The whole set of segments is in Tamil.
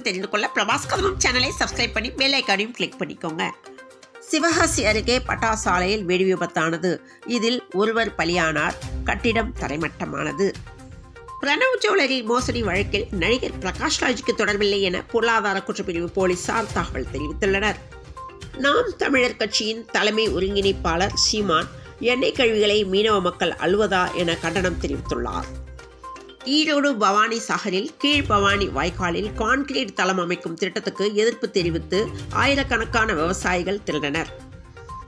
தெரிந்து கொள்ள பிரபாஸ் கதவம் சேனலை சப்ஸ்கிரைப் பண்ணி பெல் ஐக்கானையும் கிளிக் பண்ணிக்கோங்க. சிவகாசி அருகே பட்டாசாலையில் வெடி விபத்தானது. இதில் ஒருவர் பலியானார். கட்டிடம் தரைமட்டமானது. பிரணவ் ஜுவல்லரி மோசடி வழக்கில் நடிகர் பிரகாஷ் ராஜுக்கு தொடர்பில்லை என பொருளாதார குற்றப்பிரிவு போலீசார் தகவல் தெரிவித்துள்ளனர். நாம் தமிழர் கட்சியின் தலைமை ஒருங்கிணைப்பாளர் சீமான் எண்ணெய் கழிவுகளை மீனவ மக்கள் அழுவதா என கண்டனம் தெரிவித்துள்ளார். ஈரோடு பவானி சாகரில் கீழ் பவானி வாய்க்காலில் கான்கிரீட் தளம் அமைக்கும் திட்டத்துக்கு எதிர்ப்பு தெரிவித்து ஆயிரக்கணக்கான விவசாயிகள் திரண்டனர்.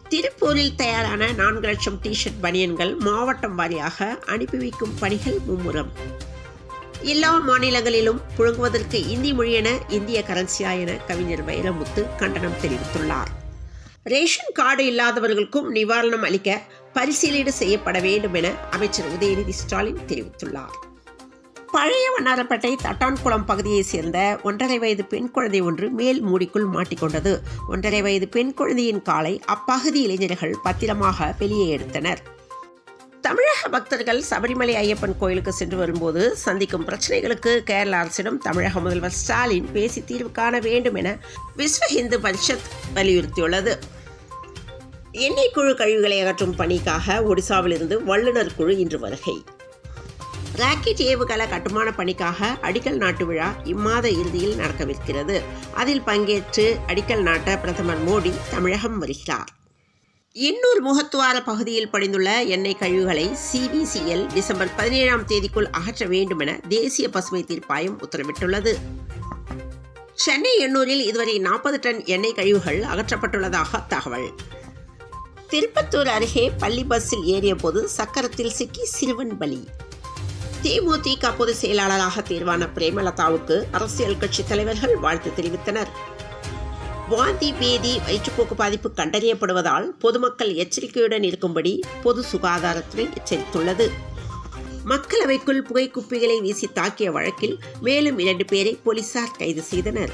திருப்பூரில் தயாரான நான்கு லட்சம் டிஷர்ட் பனியன்கள் மாவட்டம் வாரியாக அனுப்பி வைக்கும் பணிகள் மும்முரம். எல்லா மாநிலங்களிலும் புழங்குவதற்கு இந்தி மொழியென இந்திய கரன்சியா என கவிஞர் வைரமுத்து கண்டனம் தெரிவித்துள்ளார். ரேஷன் கார்டு இல்லாதவர்களுக்கும் நிவாரணம் அளிக்க பரிசீலனை செய்யப்பட வேண்டும் என அமைச்சர் உதயநிதி ஸ்டாலின் தெரிவித்துள்ளார். பழைய வண்ணாரப்பேட்டை தட்டான்குளம் பகுதியைச் சேர்ந்த ஒன்றரை வயது பெண் குழந்தை ஒன்று மேல் மூடிக்குள் மாட்டிக்கொண்டது. ஒன்றரை வயது பெண் குழந்தையின் காலை அப்பகுதி இளைஞர்கள் பத்திரமாக வெளியே எடுத்தனர். தமிழக பக்தர்கள் சபரிமலை ஐயப்பன் கோயிலுக்கு சென்று வரும்போது சந்திக்கும் பிரச்சனைகளுக்கு கேரள அரசிடம் தமிழக முதல்வர் ஸ்டாலின் பேசி தீர்வு காண வேண்டும் என விஸ்வ இந்து பரிஷத் வலியுறுத்தியுள்ளது. எண்ணெய் குழு கழிவுகளை அகற்றும் பணிக்காக ஒடிசாவிலிருந்து வல்லுநர் குழு இன்று வருகை. ராக்கெட் ஏவுகல கட்டுமான பணிக்காக அடிக்கல் நாட்டு விழா இம்மாத இறுதியில் நடக்கவிருக்கிறது. அதில் பங்கேற்று அடிக்கல் நாட்ட பிரதமர் மோடி தமிழகம் வருகிறார். எண்ணூர் முகத்துவார பகுதியில் படிந்துள்ள எண்ணெய் கழிவுகளை சிபிசிஎல் டிசம்பர் பதினேழாம் தேதிக்குள் அகற்ற வேண்டும் என தேசிய பசுமை தீர்ப்பாயம் உத்தரவிட்டுள்ளது. சென்னை எண்ணூரில் இதுவரை நாற்பது டன் எண்ணெய் கழிவுகள் அகற்றப்பட்டுள்ளதாக தகவல். திருப்பத்தூர் அருகே பள்ளி பஸ்ஸில் ஏறிய போது சக்கரத்தில் சிக்கி சிறுவன் பலி. தேமுதிக பொதுச் செயலாளராக தேர்வான பிரேமலதாவுக்கு அரசியல் கட்சி தலைவர்கள் வாழ்த்து தெரிவித்தனர். வாந்தி பேதி வயிற்றுப்போக்கு பாதிப்பு கண்டறியப்படுவதால் பொதுமக்கள் எச்சரிக்கையுடன் இருக்கும்படி பொது சுகாதாரத்துறை எச்சரித்துள்ளது. மக்களவைக்குள் புகைக்குப்பிகளை வீசி தாக்கிய வழக்கில் மேலும் இரண்டு பேரை போலீசார் கைது செய்தனர்.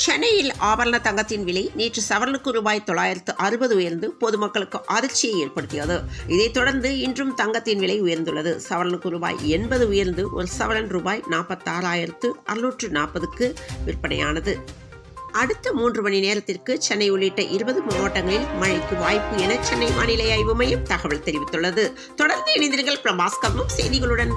சென்னையில் ஆபரண தங்கத்தின் விலை நேற்று சவரனுக்கு ரூபாய் தொள்ளாயிரத்து அறுபது உயர்ந்து பொதுமக்களுக்கு அதிர்ச்சியை ஏற்படுத்தியது. இதைத் தொடர்ந்து இன்றும் தங்கத்தின் விலை உயர்ந்துள்ளது. சவரனுக்கு ரூபாய் எண்பது உயர்ந்து ஒரு சவரன் ரூபாய் நாற்பத்தாறாயிரத்து அறுநூற்று நாற்பதுக்கு விற்பனையானது. அடுத்த மூன்று மணி நேரத்திற்கு சென்னை உள்ளிட்ட இருபது மாவட்டங்களில் மழைக்கு வாய்ப்பு என சென்னை வானிலை ஆய்வு மையம் தகவல் தெரிவித்துள்ளது. தொடர்ந்து இணைந்திருங்கள் பிரபாஸ்கரனும் செய்திகளுடன்.